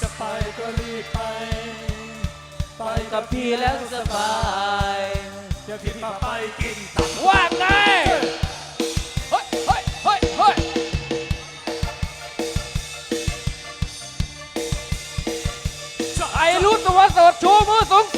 จะไปก็รีบไป ไปกับพี่แล้วสบายเดี๋ยวพี่มาไปกินตับว่าไงเฮ้ยเฮ้ยเฮ้ยเฮ้ยไอ้รู้ตัวสดชูมือสูสูง